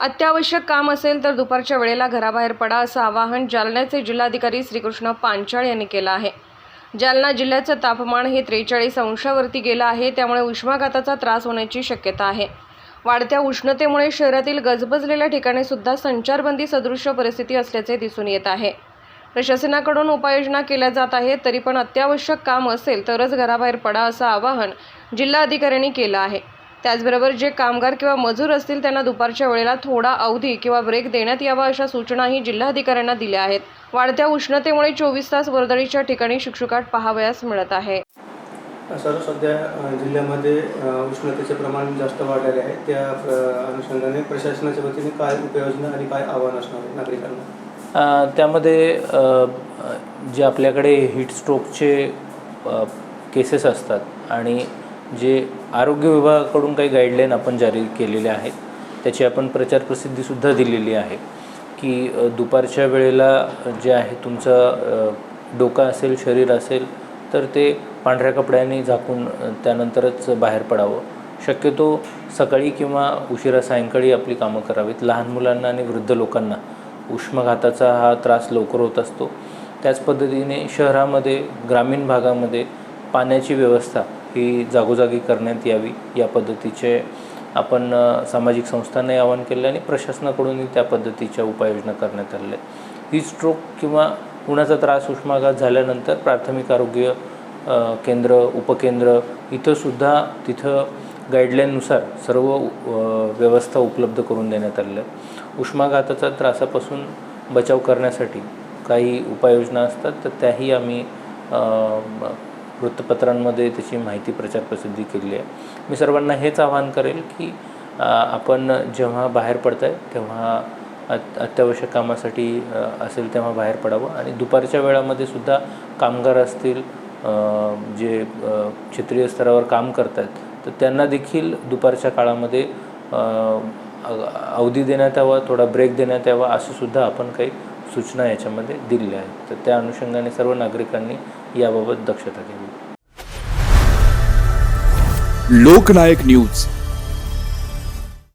अत्यावश्यक काम असेल तर दुपारच्या वेळेला घराबाहेर पडा असं आवाहन जालन्याचे जिल्हाधिकारी श्रीकृष्ण पांचाळ यांनी केलं आहे. जालना जिल्ह्याचं तापमान हे त्रेचाळीस अंशावरती गेलं आहे त्यामुळे उष्माघाताचा त्रास होण्याची शक्यता आहे. वाढत्या उष्णतेमुळे शहरातील गजबजलेल्या ठिकाणी सुद्धा संचारबंदी सदृश्य परिस्थिती असल्याचे दिसून येत आहे. प्रशासनाकडून उपाययोजना केल्या जात आहेत तरी पण अत्यावश्यक काम असेल तरच घराबाहेर पडा असं आवाहन जिल्हाधिकाऱ्यांनी केलं आहे. त्याचबरोबर जे कामगार किंवा मजूर असतील त्यांना दुपारच्या वेळेला थोडा अवधी किंवा ब्रेक देण्यात यावा अशा सूचनाही जिल्हाधिकाऱ्यांना दिल्या आहेत. वाढत्या उष्णतेमुळे चोवीस तास वर्दळीच्या ठिकाणी शुकशुकाट पाहावयास मिळत आहे. सर सध्या जिल्ह्यामध्ये उष्णतेचे प्रमाण जास्त वाढलेले आहे. त्या अनुषंगाने प्रशासनाच्या वतीने काय उपाययोजना आणि काय आव्हान असणार आहे नागरिकांना? त्यामध्ये जे आपल्याकडे हीट स्ट्रोकचे केसेस असतात आणि जे आरोग्य विभागाकडून काही गाईडलाईन आपण जारी केलेले आहेत त्याची आपण प्रचार प्रसिद्धीसुद्धा दिलेली आहे की दुपारच्या वेळेला जे आहे तुमचं डोकं असेल शरीर असेल तर ते पांढऱ्या कपड्याने झाकून त्यानंतरच बाहेर पडावं. शक्यतो सकाळी किंवा उशिरा सायंकाळी आपली कामं करावीत. लहान मुलांना आणि वृद्ध लोकांना उष्माघाताचा हा त्रास लवकर होत असतो. त्याच पद्धतीने शहरामध्ये ग्रामीण भागामध्ये पाण्याची व्यवस्था ही जागोजागी करण्यात यावी या पद्धतीचे आपण सामाजिक संस्थांनाही आवाहन केले आणि प्रशासनाकडूनही त्या पद्धतीच्या उपाययोजना करण्यात आलेल्या आहेत. ही स्ट्रोक किंवा कुणाचा त्रास उष्माघात झाल्यानंतर प्राथमिक आरोग्य केंद्र उपकेंद्र इथंसुद्धा तिथं गाईडलाईननुसार सर्व व्यवस्था उपलब्ध करून देण्यात आलेल्या आहेत. उष्माघाताचा त्रासापासून बचाव करण्यासाठी काही उपाययोजना असतात तर त्याही आम्ही वृत्तपत्रांमध्ये त्याची माहिती प्रचार प्रसिद्धी केली आहे. मी सर्वांना हेच आवाहन करेल की आपण जेव्हा बाहेर पडत आहे तेव्हा अत्यावश्यक कामासाठी असेल तेव्हा बाहेर पडावं. आणि दुपारच्या वेळामध्ये सुद्धा कामगार असतील जे क्षेत्रीय स्तरावर काम करत आहेत तर त्यांना देखील दुपारच्या काळामध्ये अवधी देण्यात यावा थोडा ब्रेक देण्यात यावा असं सुद्धा आपण काही सूचना याच्यामध्ये दिलेल्या आहेत. तर त्या अनुषंगाने सर्व नागरिकांनी याबाबत दक्षता घ्यावी. लोकनायक न्यूज.